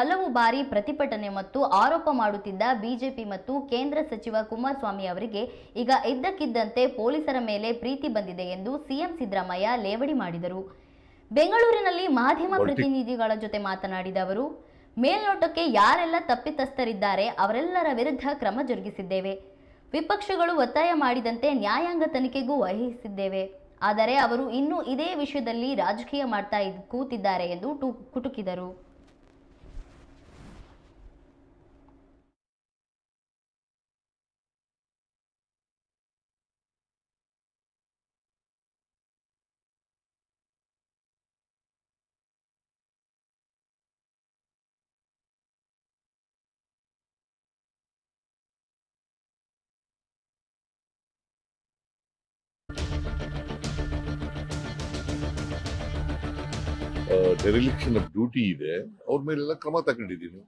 ಹಲವು ಬಾರಿ ಪ್ರತಿಭಟನೆ ಮತ್ತು ಆರೋಪ ಮಾಡುತ್ತಿದ್ದ ಬಿಜೆಪಿ ಮತ್ತು ಕೇಂದ್ರ ಸಚಿವ ಕುಮಾರಸ್ವಾಮಿ ಅವರಿಗೆ ಈಗ ಇದ್ದಕ್ಕಿದ್ದಂತೆ ಪೊಲೀಸರ ಮೇಲೆ ಪ್ರೀತಿ ಬಂದಿದೆ ಎಂದು ಸಿಎಂ ಸಿದ್ದರಾಮಯ್ಯ ಲೇವಡಿ ಮಾಡಿದರು. ಬೆಂಗಳೂರಿನಲ್ಲಿ ಮಾಧ್ಯಮ ಪ್ರತಿನಿಧಿಗಳ ಜೊತೆ ಮಾತನಾಡಿದ ಅವರು ಮೇಲ್ನೋಟಕ್ಕೆ ಯಾರೆಲ್ಲ ತಪ್ಪಿತಸ್ಥರಿದ್ದಾರೆ ಅವರೆಲ್ಲರ ವಿರುದ್ಧ ಕ್ರಮ ಜರುಗಿಸಿದ್ದೇವೆ. ವಿಪಕ್ಷಗಳು ಒತ್ತಾಯ ಮಾಡಿದಂತೆ ನ್ಯಾಯಾಂಗ ತನಿಖೆಗೂ ವಹಿಸಿದ್ದೇವೆ. ಆದರೆ ಅವರು ಇನ್ನೂ ಇದೇ ವಿಷಯದಲ್ಲಿ ರಾಜಕೀಯ ಮಾಡ್ತಾ ಕೂತಿದ್ದಾರೆ ಎಂದು ಟು- ಕುಟುಕಿದರು. ಡೆರಿಲಿಕ್ಷನ್ ಆಫ್ ಡ್ಯೂಟಿ ಇದೆ. ಅವ್ರ ಮೇಲೆಲ್ಲ ಕ್ರಮ ತಗೊಂಡಿದ್ದೀನಿ.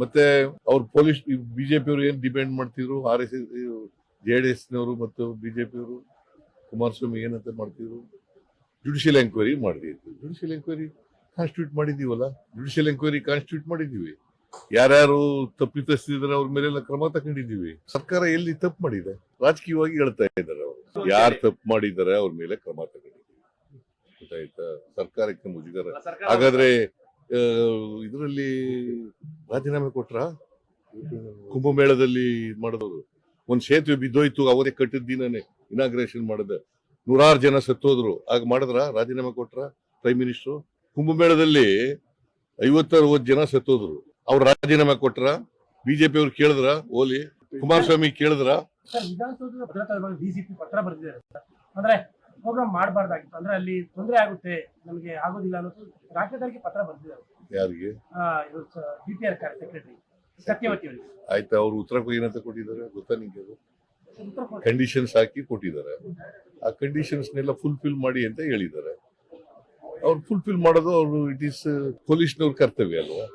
ಮತ್ತೆ ಅವ್ರು ಪೊಲೀಸ್ ಬಿಜೆಪಿ ಅವರು ಏನ್ ಡಿಪೆಂಡ್ ಮಾಡ್ತಿದ್ರು? R S S J D S ನವರು ಮತ್ತು ಬಿಜೆಪಿ ಅವರು, ಕುಮಾರಸ್ವಾಮಿ ಏನಂತ ಮಾಡ್ತಿದ್ರು? ಜುಡಿಷಿಯಲ್ ಎಂಕ್ವೈರಿ ಮಾಡಿದ್ವಿ ಜುಡಿಷಿಯಲ್ ಎಂಕ್ವೈರಿ ಕಾನ್ಸ್ಟಿಟ್ಯೂಟ್ ಮಾಡಿದೀವಲ್ಲ ಜುಡಿಷಿಯಲ್ ಎಂಕ್ವೈರಿ ಕಾನ್ಸ್ಟಿಟ್ಯೂಟ್ ಮಾಡಿದೀವಿ ಯಾರ್ಯಾರು ತಪ್ಪಿತಸ್ಥಿದ್ರೆ ಅವ್ರ ಮೇಲೆಲ್ಲ ಕ್ರಮ ತಗೊಂಡಿದೀವಿ ಸರ್ಕಾರ ಎಲ್ಲಿ ತಪ್ಪು ಮಾಡಿದೆ? ರಾಜಕೀಯವಾಗಿ ಹೇಳ್ತಾ ಇದ್ದಾರೆ ಅವರು. ಯಾರು ತಪ್ಪು ಮಾಡಿದ್ದಾರೆ ಅವ್ರ ಮೇಲೆ ಕ್ರಮ ತಗೊಂಡಿದ್ದೀವಿ. ಗೊತ್ತಾಯ್ತಾ? ಸರ್ಕಾರಕ್ಕೆ ಮುಜುಗರ. ಹಾಗಾದ್ರೆ ಇದರಲ್ಲಿ ರಾಜೀನಾಮೆ ಕೊಟ್ರ? ಕುಂಭಮೇಳದಲ್ಲಿ ಮಾಡಿದವರು. ಒಂದ್ ಸೇತುವೆ ಬಿದ್ದೋಯ್ತು, ಅವರೇ ಕಟ್ಟಿದ ದಿನನೇ ಇನಾಗ್ರೇಷನ್ ಮಾಡಿದ. ನೂರಾರು ಜನ ಸತ್ತೋದ್ರು. ಆಗ ಮಾಡಿದ್ರ? ರಾಜೀನಾಮೆ ಕೊಟ್ರ? ಪ್ರೈಮ್ ಮಿನಿಸ್ಟರ್ ಕುಂಭಮೇಳದಲ್ಲಿ ಐವತ್ತರವತ್ತು ಜನ ಸತ್ತೋದ್ರು. ಅವ್ರು ರಾಜೀನಾಮೆ ಕೊಟ್ರ ಬಿಜೆಪಿ ಅವ್ರು ಕೇಳಿದ್ರ ಓಲಿ ಕುಮಾರಸ್ವಾಮಿ ಕೇಳಿದ್ರ. ವಿಧಾನಸೌಧದ ಪತ್ರ ಬರೆದಿದ್ದಾರೆ. ಅಂದ್ರೆ ಪ್ರೋಗ್ರಾಮ್ ಮಾಡಬಾರ್ದಾಗಿತ್ತು. ಅಂದ್ರೆ ಅಲ್ಲಿ ತೊಂದರೆ ಆಗುತ್ತೆ ನಮಗೆ ಆಗೋದಿಲ್ಲ ಅನ್ನೋದು ರಾಜ್ಯದವರಿಗೆ ಪತ್ರ ಬರೆದಿದ್ದಾರೆ. ಯಾರಿಗೆ? D P R secretary Sathyavathi ಅವರಿಗೆ. ಆಯ್ತಾ ಅವ್ರು ಉತ್ತರ ಏನಂತ ಕೊಟ್ಟಿದ್ದಾರೆ ಗೊತ್ತಾ ನಿಂಗೆ ಅದು. ಕಂಡೀಷನ್ಸ್ ಹಾಕಿ ಕೊಟ್ಟಿದ್ದಾರೆ. ಆ ಕಂಡೀಷನ್ಸ್ನೆಲ್ಲ ಫುಲ್ಫಿಲ್ ಮಾಡಿ ಅಂತ ಹೇಳಿದ್ದಾರೆ. ಅವ್ರು ಫುಲ್ಫಿಲ್ ಮಾಡೋದು ಅವರು ಇಟ್ ಈಸ್ ಪೊಲೀಸ್ನವ್ರ ಕರ್ತವ್ಯ ಅಲ್ವಾ?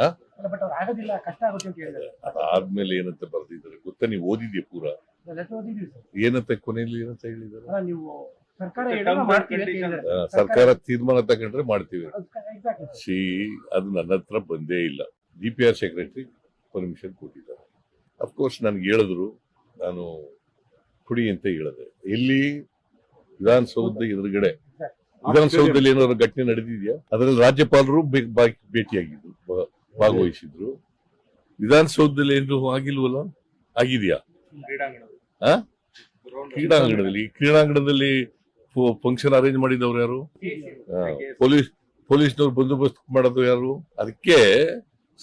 ಅಲ್ಲ ಬಟ್ ಅವ್ರು ಆಗೋದಿಲ್ಲ ಕಷ್ಟ ಆಗುತ್ತೆ ಅಂತ ಹೇಳಿದ್ದಾರೆ. ಅದಾದ್ಮೇಲೆ ಏನಂತ ಬರ್ದಿದ್ದಾರೆ. ಗೊತ್ತಾ? ನೀವು ಓದಿದ್ಯಾ ಪೂರ? ಏನಂತ ಕೊನೆಯಲ್ಲಿ ಏನಂತ ಹೇಳಿದ್ದಾರೆ? ಅಲ್ಲ ನೀವು ಸರ್ಕಾರ ತೀರ್ಮಾನ ತಗೊಂಡ್ರೆ ಮಾಡ್ತೀವಿ. ಸಿ ಅದು ನನ್ನ ಹತ್ರ ಬಂದೇ ಇಲ್ಲ. D P R secretary permission ಕೊಟ್ಟಿದ್ದಾರೆ. ಅಫ್ಕೋರ್ಸ್ ನನ್ಗೆ ಹೇಳಿದ್ರು. ನಾನು ಕುಡಿ ಅಂತ ಹೇಳಿದೆ. ಎಲ್ಲಿ? ವಿಧಾನಸೌಧ ಎದುರುಗಡೆ. ವಿಧಾನಸೌಧದಲ್ಲಿ ಏನಾದ್ರು ಘಟನೆ ನಡೆದಿದೆಯಾ? ಅದರಲ್ಲಿ ರಾಜ್ಯಪಾಲರು ಭೇಟಿಯಾಗಿದ್ರು. ಭಾಗವಹಿಸಿದ್ರು. ವಿಧಾನಸೌಧದಲ್ಲಿ ಏನು ಆಗಿಲ್ವಲ್ಲ? ಆಗಿದೆಯಾ? ಆ? ಕ್ರೀಡಾಂಗಣದಲ್ಲಿ. ಕ್ರೀಡಾಂಗಣದಲ್ಲಿ ಫಂಕ್ಷನ್ ಅರೇಂಜ್ ಮಾಡಿದವ್ರು ಯಾರು? ಆ, ಪೊಲೀಸ್ ಪೊಲೀಸ್ನವ್ರು ಬಂದೋಬಸ್ತ್ ಮಾಡೋದು ಯಾರು? ಅದಕ್ಕೆ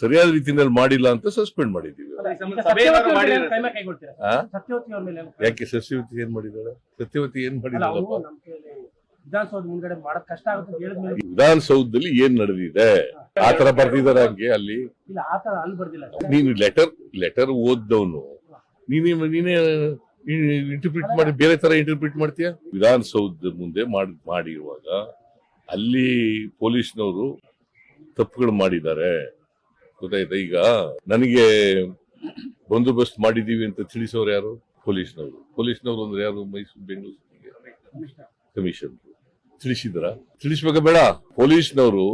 ಸರಿಯಾದ ರೀತಿಯಲ್ಲಿ ಮಾಡಿಲ್ಲ ಅಂತ ಸಸ್ಪೆಂಡ್ ಮಾಡಿದೀವಿ ಯಾಕೆ ಸತ್ಯವತಿ ಏನ್ ಮಾಡಿದಾಳೆ ಸತ್ಯವತಿ ಏನ್ ಹೇಳಿದ್ಮೇಲೆ ವಿಧಾನಸೌಧದಲ್ಲಿ ಏನ್ ನಡೆದಿದೆ? ಆತರ ಬರ್ದಿದಾರ ಹಂಗೆ ಅಲ್ಲಿ. ನೀನು ಲೆಟರ್ ಲೆಟರ್ ಓದ್ದವನು. ನೀನೇ ನೀನೇ ಇಂಟರ್ಪ್ರಿಟ್ ಮಾಡಿ ಬೇರೆ ತರ ಇಂಟರ್ಪ್ರಿಟ್ ಮಾಡ್ತೀಯ? ವಿಧಾನಸೌಧದ ಮುಂದೆ ಮಾಡಿ ಮಾಡಿರುವಾಗ ಅಲ್ಲಿ ಪೊಲೀಸ್ನವರು ತಪ್ಪುಗಳು ಮಾಡಿದ್ದಾರೆ. ಗೊತ್ತಾಯ್ತಾ? ಈಗ ನನಗೆ ಬಂದೋಬಸ್ತ್ ಮಾಡಿದೀವಿ ಅಂತ ತಿಳಿಸೋರು ಯಾರು? ಪೊಲೀಸ್ನವರು. ಪೊಲೀಸ್ನವರು ಅಂದ್ರೆ ಯಾರು? ಮೈಸೂರು ಬೆಂಗಳೂರು ಕಮಿಷನ್ ತಿಳಿಸಿದ್ರ? ತಿಳಿಸ್ಬೇಕ ಬೇಡ. ಪೊಲೀಸ್ನವರು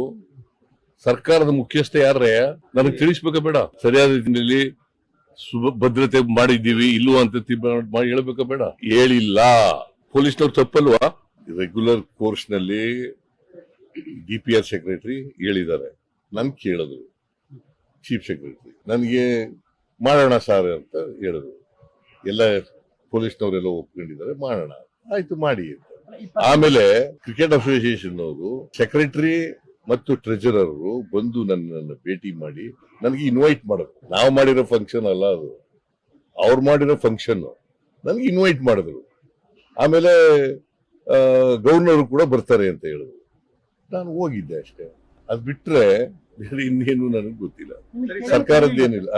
ಸರ್ಕಾರದ ಮುಖ್ಯಸ್ಥ ಯಾರೇ ನನಗೆ ತಿಳಿಸ್ಬೇಕ ಬೇಡ. ಸರಿಯಾದ ರೀತಿಯಲ್ಲಿ ಭದ್ರತೆ ಮಾಡಿದ್ದೀವಿ, ಇಲ್ವಾ ಅಂತ ಮಾಡಿ ಹೇಳ್ಬೇಕ ಬೇಡ. ಹೇಳಿಲ್ಲ. ಪೊಲೀಸ್ನವ್ರು ತಪ್ಪಲ್ವಾ? ರೆಗ್ಯುಲರ್ ಕೋರ್ಸ್ನಲ್ಲಿ ಡಿ ಪಿ ಆರ್ ಸೆಕ್ರೆಟರಿ ಹೇಳಿದ್ದಾರೆ. ನನ್ ಕೇಳಿದ್ರು. ಚೀಫ್ ಸೆಕ್ರೆಟರಿ ನನಗೆ ಮಾಡೋಣ ಸರ್ ಅಂತ ಹೇಳಿದ್ರು. ಎಲ್ಲ ಪೊಲೀಸ್ನವರೆಲ್ಲ ಒಪ್ಕೊಂಡಿದ್ದಾರೆ, ಮಾಡೋಣ. ಆಯ್ತು, ಮಾಡಿ ಆಮೇಲೆ ಕ್ರಿಕೆಟ್ ಅಸೋಸಿಯೇಷನ್ ಅವರು ಸೆಕ್ರೆಟರಿ ಮತ್ತು ಟ್ರೆಜರರು ಬಂದು ನನ್ನನ್ನು ಭೇಟಿ ಮಾಡಿ ನನಗೆ ಇನ್ವೈಟ್ ಮಾಡಿದ್ರು. ನಾವು ಮಾಡಿರೋ ಫಂಕ್ಷನ್ ಅಲ್ಲ ಅದು. ಅವ್ರು ಮಾಡಿರೋ ಫಂಕ್ಷನ್ ನನಗೆ ಇನ್ವೈಟ್ ಮಾಡಿದ್ರು. ಆಮೇಲೆ ಗವರ್ನರ್ ಕೂಡ ಬರ್ತಾರೆ ಅಂತ ಹೇಳಿದ್ರು. ನಾನು ಹೋಗಿದ್ದೆ ಅಷ್ಟೇ. ಅದು ಬಿಟ್ರೆ ಬೇರೆ ಇನ್ನೇನು ನನಗೆ ಗೊತ್ತಿಲ್ಲ. ಸರ್ಕಾರದ್ದೇನಿಲ್ಲ.